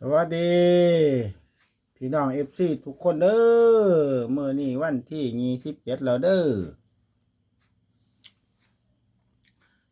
สวัสดี พี่น้องเอฟซีทุกคนเด้อเมื่อนี้วันที่ยี่สิบเจ็ดแล้วเด้อ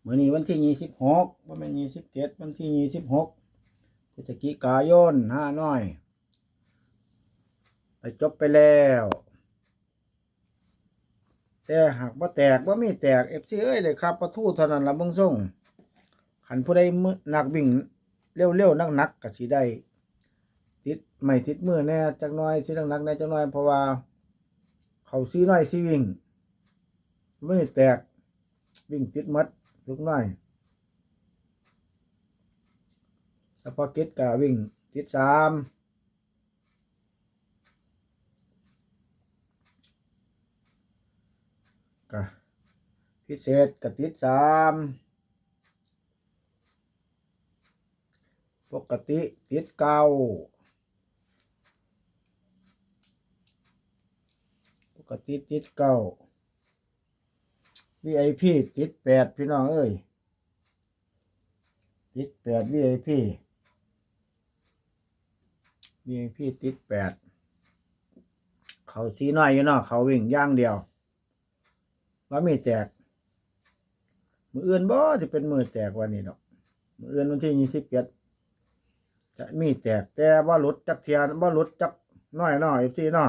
เมื่อนี้วันที่ยี่สิบหกว่าเป็นยี่สิบเจ็ดวันที่ยี่สิบหกพฤศจิกายนห้าน้อยไปจบไปแล้ว แต่หากว่าแตกว่ามีแตกเอฟซีเอ้ยเลยครับประทูเท่านั้นละเบิ่งส่งขันผู้ใดมือนักวิ่งเร็วๆนักๆก็สิได้ ติดไม่ติดมือแน่จักหน้อยสิหนักๆแน่จักหน้อยเพราะว่า เขาซีน้อยซีวิ่งไมือแตกวิ่งติดมัดลูกน้อยสปอกิตกะวิ่งติดสามกะพิเศษกะติดสามปกติติดเก้า กติดติดเก้า VIP ติดแปดพี่น้องเอ้ย ติดแปด VIP VIP ติดแปด เขาสีน้อยอยู่เนาะเขาวิ่งย่างเดียวว่ามีแตก มืออื่นบ่จะเป็นมือแตกวันนี้ดอก มืออื่นวันที่ยี่สิบเจ็ดจะมีแตกแต่ว่าหลุดจักเทียนว่าหลุดจักน้อยน้อยที่น้อ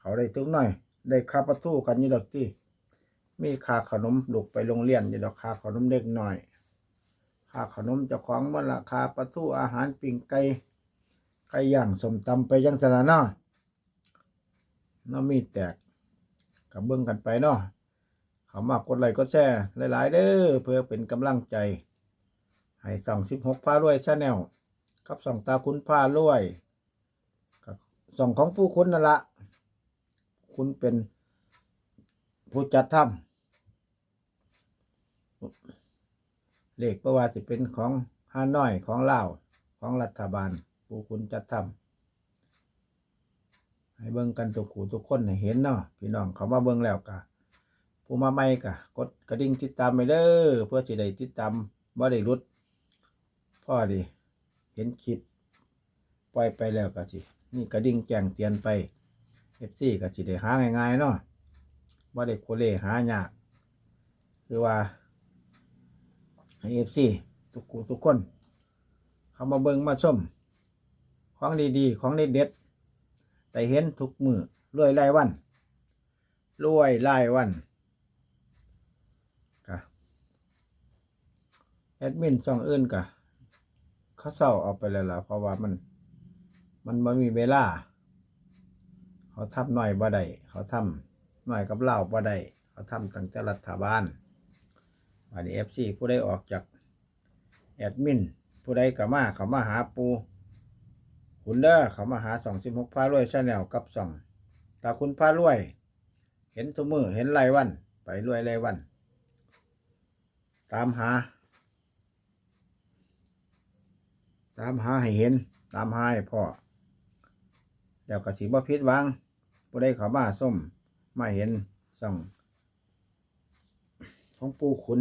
เขาได้ทุกหน่อย ได้ค่าประตูกันยี่ดอกที่มีค่าขนมลูกไปโรงเรียนยี่ดอกค่าขนมเด็กหน่อยค่าขนมเจ้าของมันราคาประตูอาหารปิ่งไก่ไก่ย่างสมตำไปยังสนาเนาะนาะมีแตกกับเบิ้องกันไปเนาะเขามากดไลค์กดแชร์หลาย ๆ เด้อเพื่อเป็นกำลังใจ ให้ส่องสิบหกพารวยชาแนลกับส่องตาคุณพารวยกับส่องของผู้คุณนั่นละ คุณเป็นผู้จัดทำเลขประวัติเป็นของฮานอยของลาวของรัฐบาล ผู้คุณจัดทำให้เบิ่งกันทุกขู่ทุกคนเห็นเนาะพี่น้องเขามาเบิ่งแล้วกะผู้มาใหม่กะกดกระดิ่งติดตามไปเด้อเพื่อสิได้ติดตามบ่ได้รุดพ่อดีเห็นคลิปปล่อยไปแล้วก็สินี่กระดิ่งแจ้งเตือนไป เอฟซีก็สิได้หาง่ายๆเนาะว่ได้โคเลหายากคือว่าให้เอฟซีทุกคนทุกคน เข้ามาเบิ่งมาชมของดีๆ ของเด็ดๆแต่เห็นทุกมือรวยรายวันรวยรายวันกะแอดมินช่องอื่นกะเขาเศร้าเอาไปแล้วล่ะเพราะว่ามัน มันไม่มีเวลา เขาทำหน่อยบ่ได้เขาทำหน่อยกับเล่าบ่ได้เขาทำตั้งแต่รัฐบาลวันนี้เอฟซีผู้ใดออกจากแอดมิน ผู้ใดก็มาเขามาหาปูคุณเด้อเขามาหาสองสิบหกพารวยชาแนลกับสองตาคุณพารวย เห็นทุมือเห็นไรวัน ไปรวยไรวัน ตามหา ตามหาให้เห็น ตามหาให้พ่อแล้วก็สิบ่ผิดหวัง ผู้ใดเขามาส้มมาเห็นส่อง ของปูคุณ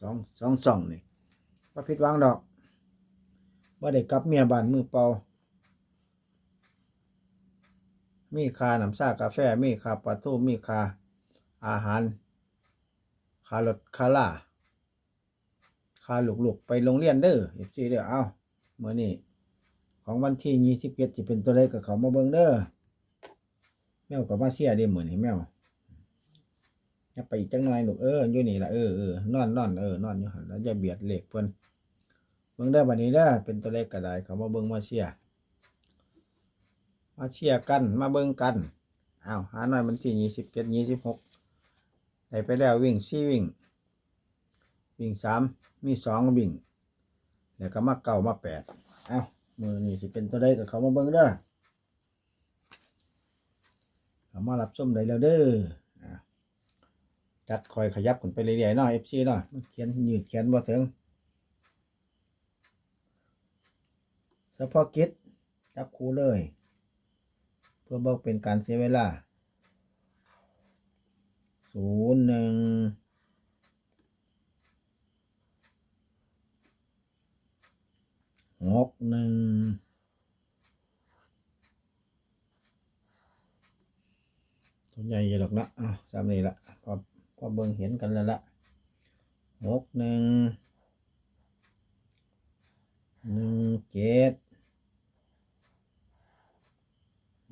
สองสองส่องนี่บ่ผิดหวังดอกบ่ได้กลับเมียบานมือเปล่ามีค่าน้ำชากาแฟ มีคาปลาทูมีคาอาหารคารถคาล่าค่าลูกๆไปโรงเรียนเด้ออีกทีเด้อเอาเมื่อนี้ของวันที่ยี่สิบเจ็ดจะเป็นตัวเลขกับเขามาเบิ่งเด้อ แมวกับมาเสียเด้เหมือนแมวอย่าไปอีกจังหน่อยลูกเอออยู่นี่ละเออเออนอนนอนเออนอนอยู่หันแล้วจะเบียดเลขเพิ่นเบิ่งได้อบัดนี้เด้เป็นตัวเลขก็ได้เขามาเบิ่งมาเชียมาเชียร์กันมาเบิ่งกันอ้าวหาหน่อยมันที่ยี่สิบเจ็ดยี่สิบหกได้ไปแล้ววิ่งสี่วิ่ง วิ่งสามมีสองวิ่ง แล้วก็มาเก้ามาแปดเอ้ามือนี่สิเป็นตัวใดกับเขามาเบิ่งเด้ เขามารับชมได้แล้วเด้อจัดคอยขยับกันไปเรื่อยๆเนาะ FC เนาะมันเขียนยืดแขนบ่ถึงเฉพาะกิจจับคู่เลย เพื่อบอกเป็นการเสียเวลาศูนย์หนึ่งหกหนึ่ง ใหญ่หรอกนะอะสามนี้ละพอพอเบิ่งเห็นกันแล้วละหกหนึ่งหนึ่งเจ็ด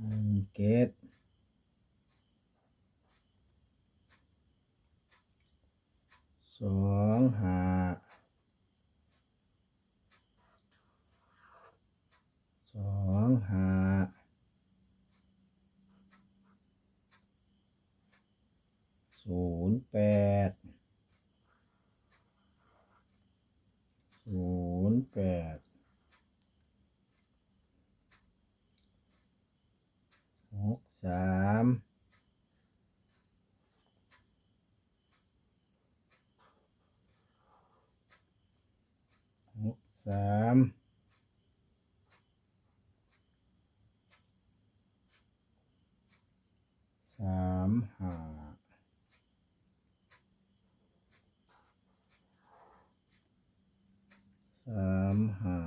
หนึ่งเจ็ดสองห้าสองห้า ศูนย์แปดศูนย์แปดหกสามหกสามสามห้า สามห้า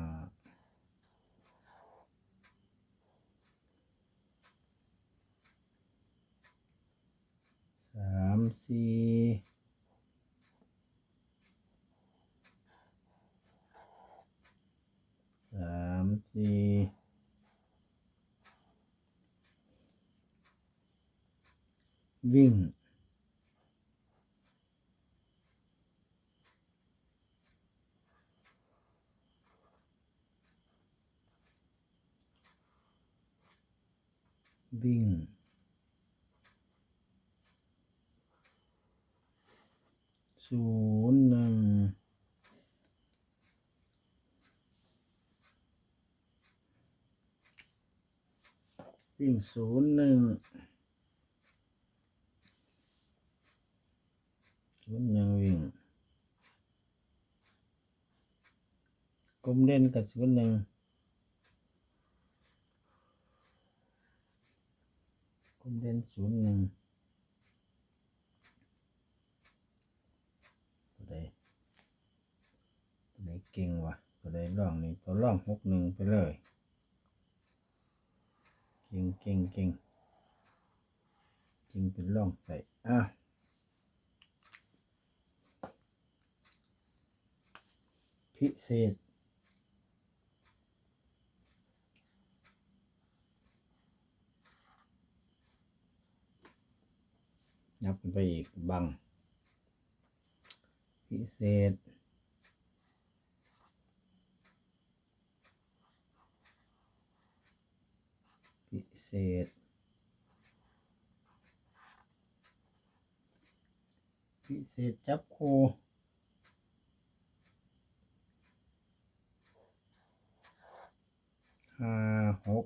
สามสี่สามสี่ วิ่ง วิ่ง ศูนย์หนึ่งวิ่งศูนย์หนึ่ง ศูนย์หนึ่งวิ่งกลมเด่นกับศูนย์หนึ่งผมเด่นศูนย์หนึ่งตัวใดตัวใดเก่งวะตัวใดร่องนี่ตัวร่องหกหนึ่งไปเลยเก่งเก่งเก่งเก่งเป็นร่องใส่อะ พิเศษ นับขึ้นไปอีกบัง พิเศษพิเศษ พิเศษจับคู่ ห้าหก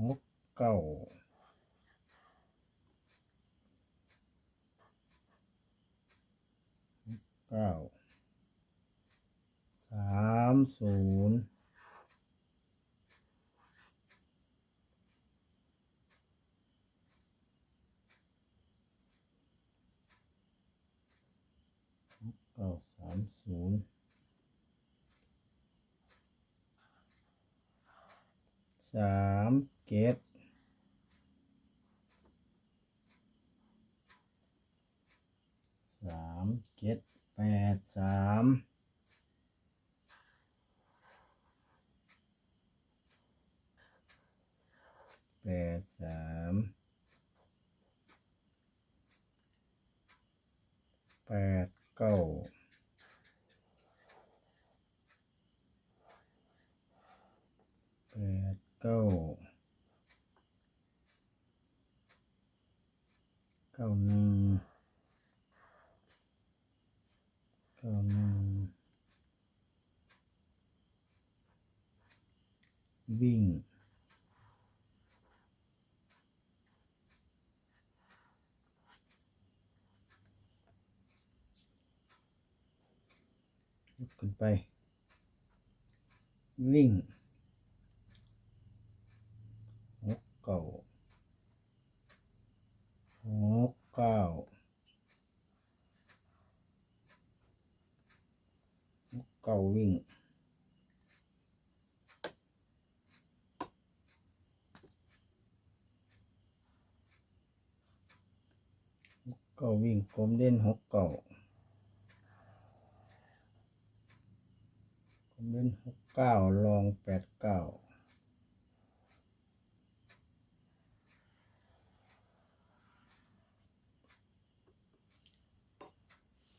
หกเก้าเก้าสามศูนย์หกเก้าสาม ศูนย์สามเกตสามเจ็ดแปดสามแปดสามแปดเก้าแปด เก้าเก้าหนึ่งเก้าหนึ่งวิ่งขึ้นไป วิ่งาวิ่งก้าวิ่งผมเล่นหกเก่าผมเล่นหกเก้าลองแปดเก้า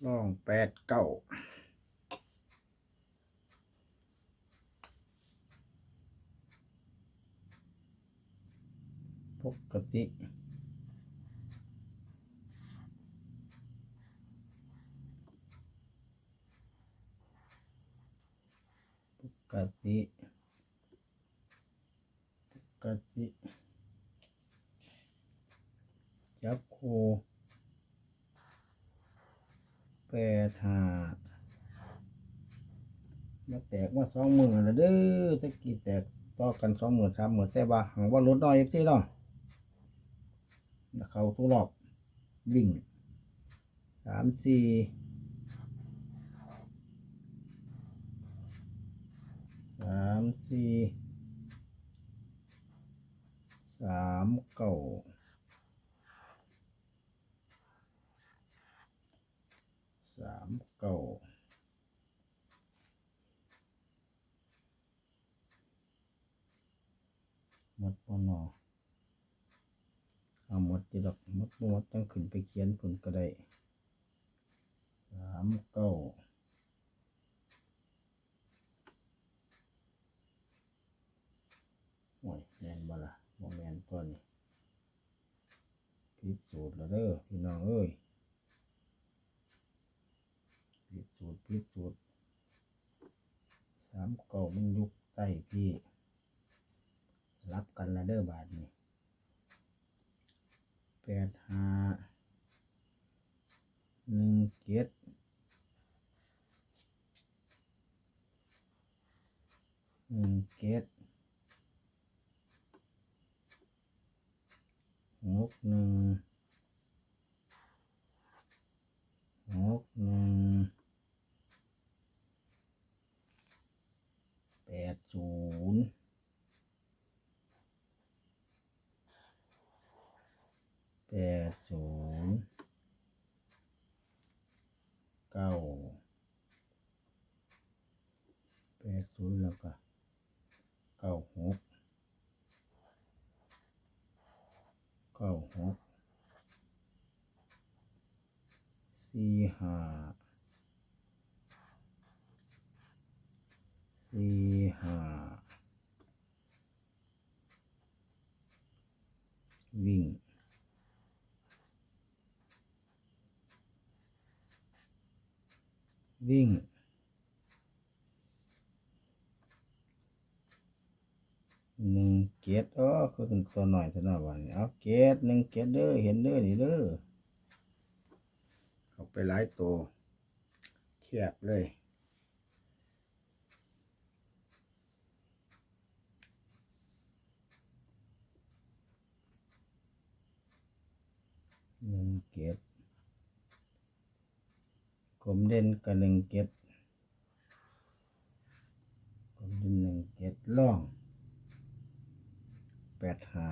ลองแปดเก้า ปกติปกติปกติจับโคแปดหามาแตกมาสองหมื่นแล้วเด้อตะกี้แตกต่อกันสองหมื่นสามหมื่นแต่ว่าหังว่าลดน้อยที่เนาะ เขาทุกรอบวิ่งสามสี่สามสี่สามเก้าสามเก้าหมดปนอ เอาหมดจีดอกมดมดต้งขึ้นไปเขียนผลก็ได้สามเก้าโอ้ยแมนบ่ล่ะบ่แมนตัวนี้พิสูจน์แล้วเด้อพี่น้องเอ้ยพิสูจน์พิสูจน์สามเก่ามันยุกใต้พี่รับกันแล้วเด้อบาทนี้ แปดห้าหนึ่งเจ็ดหนึ่งเจ็ด หกหนึ่งหกหนึ่งแปดศูนย์แปดศูนย์เก้าแปดศูนย์แล้วก็เก้าหกเก้าหกสี่ห้าสี่ห้าวิ่งวิ่ง หนึ่งเกตอ๋อคือเป็นโซนหน่อยซะหน่อยวันนี้เอาเกตหนึ่งเกตเด้อเห็นเด้อนี่เด้อเอาไปหลายตัวแคบเลยหนึ่งเกตกลมเด่นกับหนึ่งเกตกลมเด่นหนึ่งเกตล่อง แปดห้า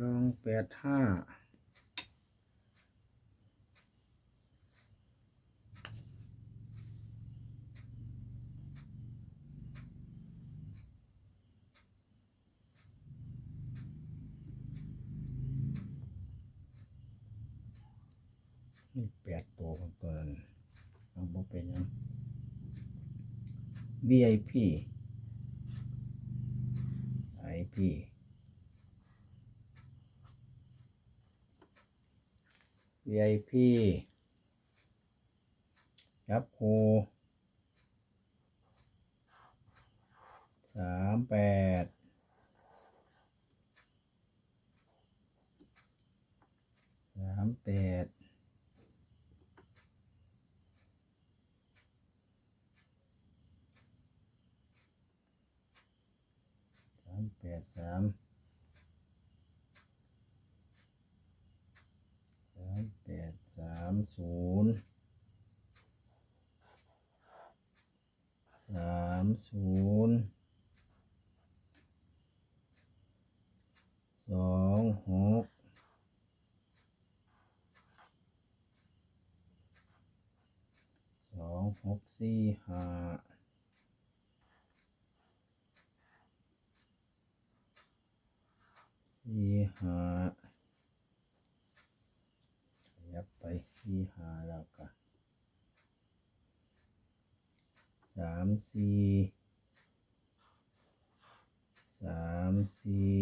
ลองแปดห้านี่แปดตัวของตัวนั้นเอา บ่เป็นหยัง VIP IP VIP ยับโคสามแปดสามแปดามแปดสามสามแปดสามศูนย์สามศูนย์สองหกสองหกสี่ห้า ขยับไปสี่หาแล้วก็สามสี่สามสี่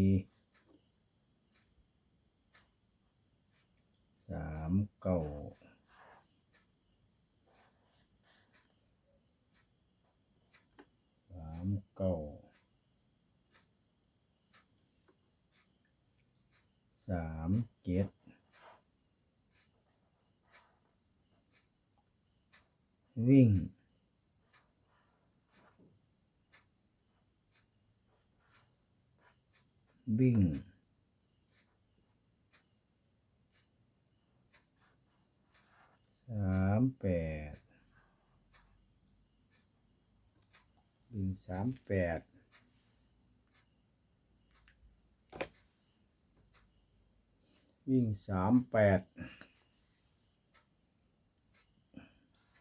สามเก้าสามเก้า สามเจ็ดวิ่งวิ่งสามแปดวิ่งสามแปด วิ่งสามแปด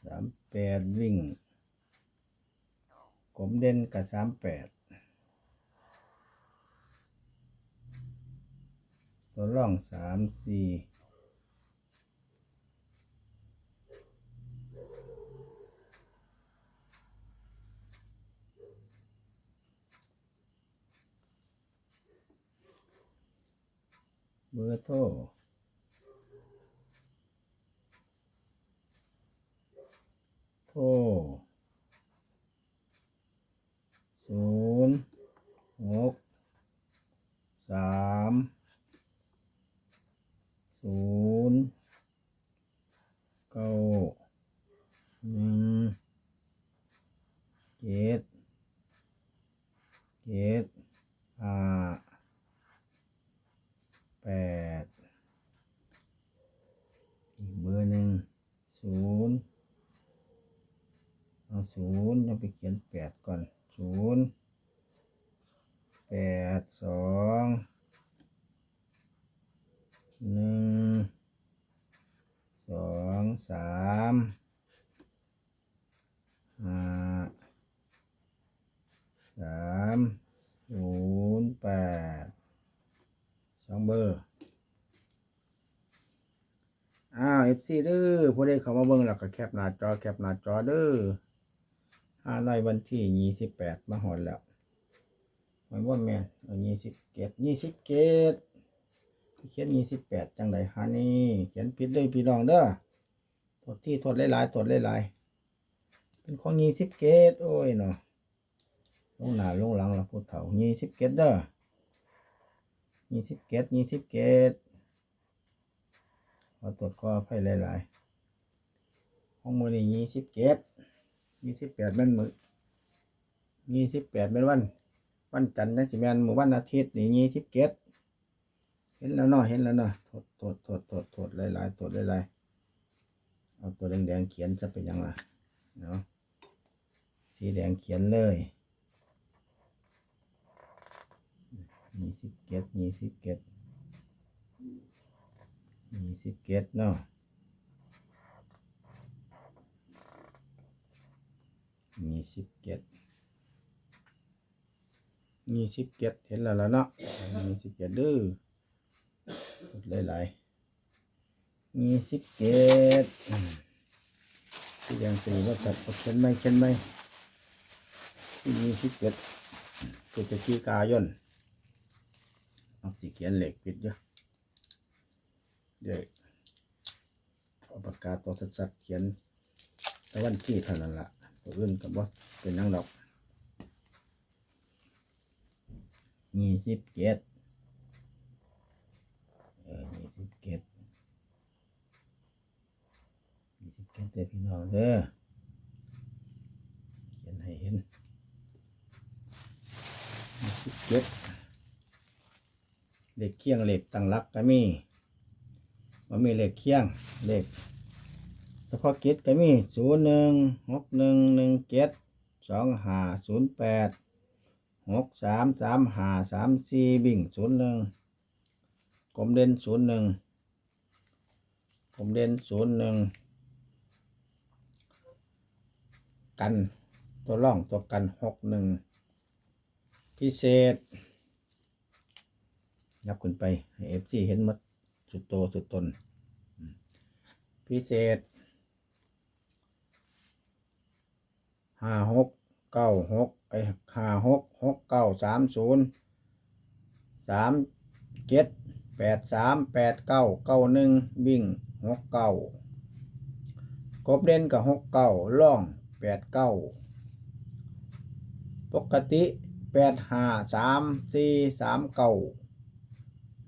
สามแปดวิ่งกลมเด่นกับสามแปดตัวร่องสามสี่ เบอร์โทรโทรศูนย์หกสามศูนย์เก้าหนึ่งเจ็ดเจ็ดห้าแปดอีกเบอร์หนึ่งศูนย์เอาศูนย์ยังไปเขียนแปดก่อนศูนย์แปดสองหนึ่งสองสาม ห้าสามศูนย์แปดสองเบอร์อ้าวเอฟซีเด้อผู้ใดเข้ามาเบิ่งแล้วก็แคปหน้าจอแคปหน้าจอเด้อห้าในวันที่ยี่สิบแปดมาหอนแล้วมันว่าแม่ยี่สิบเกตยี่สิบเกตเขียนยี่สิบแปดจังไดฮะนี่เขียนผิดเลยพี่น้องเด้อ โทษที่โทษหลายๆโทษหลายๆเป็นของยี่สิบเกตโอ้ยเนาะลงหนาลงหลังล้วพูดเถ่ายี่สิบเกตเด้อยี่สิบเกตยี่สิบเกตขอตรวจขออภัยหลายๆห้องมือนี่ยี่สิบเจ็ดยี่สิบแปดแม่นมือยี่สิบแปดเป็นวัน วันจันทร์นะสิแม่นมือวันอาทิตย์นี่ยี่สิบเจ็ดเห็นแล้วเนาะเห็นแล้วเนาะโทษโทษโทษโทษโทษหลายๆโทษหลายๆ เอาตัวแดงๆเขียนจะเป็นยังไงเนาะสีแดงเขียนเลยยี่สิบเจ็ดยี่สิบเจ็ดยี่สิบเกตเนาะยี่สิบเกตยี่สิบเกตเห็นแล้วล่ะเนาะยี่สิบเกตเด้อพูดหลายๆ ยี่สิบเกตที่ยังสีว่าสัตว์เขียนไหมเขียนไหมที่ยี่สิบเกตพฤศจิกายนเอาสิเขียนเหล็กปิดเยอะเดี๋ยวเอาปากกาตัวสัดๆเขียนตะวันที่เท่านั้นละตัวอื่นกับว่าเป็นนังดอกยี่สิบเกตเออยี่สิบเกต เกตเด้อพี่น้องเด้อเขียนให้เห็นสิบเกตเลขเคียงเลขตั้งรักก็มีมันมีเลขเคียงเลขเฉพาะกิจก็มีศูนย์หนึ่งหกหนึ่งหนึ่งเจ็ดสองห้าศูนย์แปดหกสามสามห้าสามสี่บิ่งศูนย์หนึ่งกลมเด่นศูนย์หนึ่งกลมเด่นศูนย์หนึ่ง กันตัวร่องตัวกันหกหนึ่งพิเศษยับขึ้นไปให้เอฟซีเห็นหมดสุดโตสุดตน พิเศษห้าหกเก้าหกไอ้ห้าหกหกเก้าสามศูนย์สามเจ็ดแปดสามแปดเก้าเก้าหนึ่งวิ่งหกเก้ากบเด่นกับหกเก้าล่อง แปดเก้าปกติแปดห้าสามสี่สามเก้า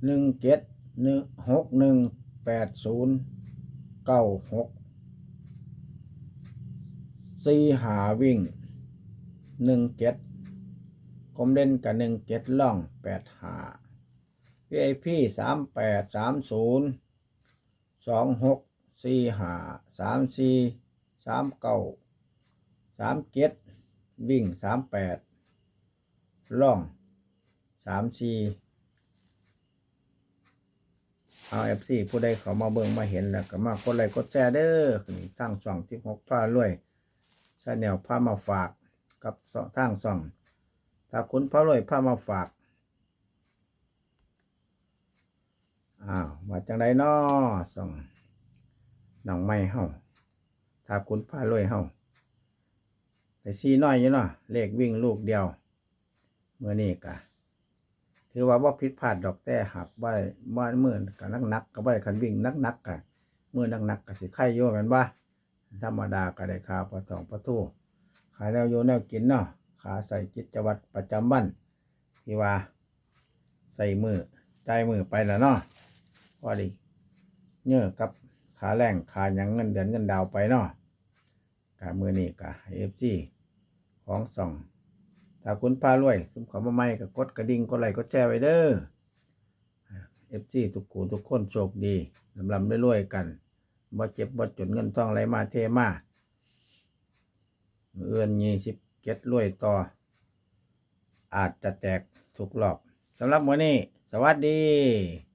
หนึ่งเจ็ดหนึ่งหกหนึ่งแปดศูนย์เก้าหกสี่หาวิ่งหนึ่งเจ็ดกลมเด่นกับหนึ่งเจ็ดล่องแปดหา VIP สามแปดสามศูนย์สองหกสี่ห้าสามสี่สามเก้า สามเจ็ดวิ่งสามแปดล่องสามสี่เอาเอฟซีผู้ใดเขามาเบิ่งมาเห็นแล้วก็มากดไลค์กดแชร์เด้อขึ้นสร้างช่องที่หกผ้ารวยชาแนลผ้ามาฝากกับทางช่อง ถ้าคุณพระรวยผ้ามาฝากอ้าวมาจังไดน้อส่องน้องไม้เฮาถ้าคุณพารวยเฮา แต่ซีน้อยอยู่เนาะเลขวิ่งลูกเดียวเมื่อนี้กะถือว่าว่าผิดพลาดดอกแต่หักว่าว่าเมื่อกับนักนักๆก็บ่ได้คันวิ่งนักนักกะเมื่อนักนักก็สิไข่โยแม่นว่าธรรมดาก็ได้ค่าประตองประตูขายแล้วโยแนวกินเนาะขาใส่จิตวัตรประจำวันที่ว่า ใส่มือใจมือไปแล้วเนาะพอดีเนื้อกับขาแรงขาหยังเงินเดือนเงินดาวไปเนาะ กะมือนี่กะเอฟซีของส่องถ้าคุณพารวยสุมขอมาใหม่ก็กดกระดิ่งกดไลค์กดแชร์ไว้เด้อเอฟซีทุกคู่ทุกคนโชคดีลำลำรวยๆกันบ่เจ็บบ่จนเงินทองไหลมาเทมาเอื้อนยี่สิบเก็ดรวยต่อ อาจจะแตกทุกรอบสำหรับวันนี้ สวัสดี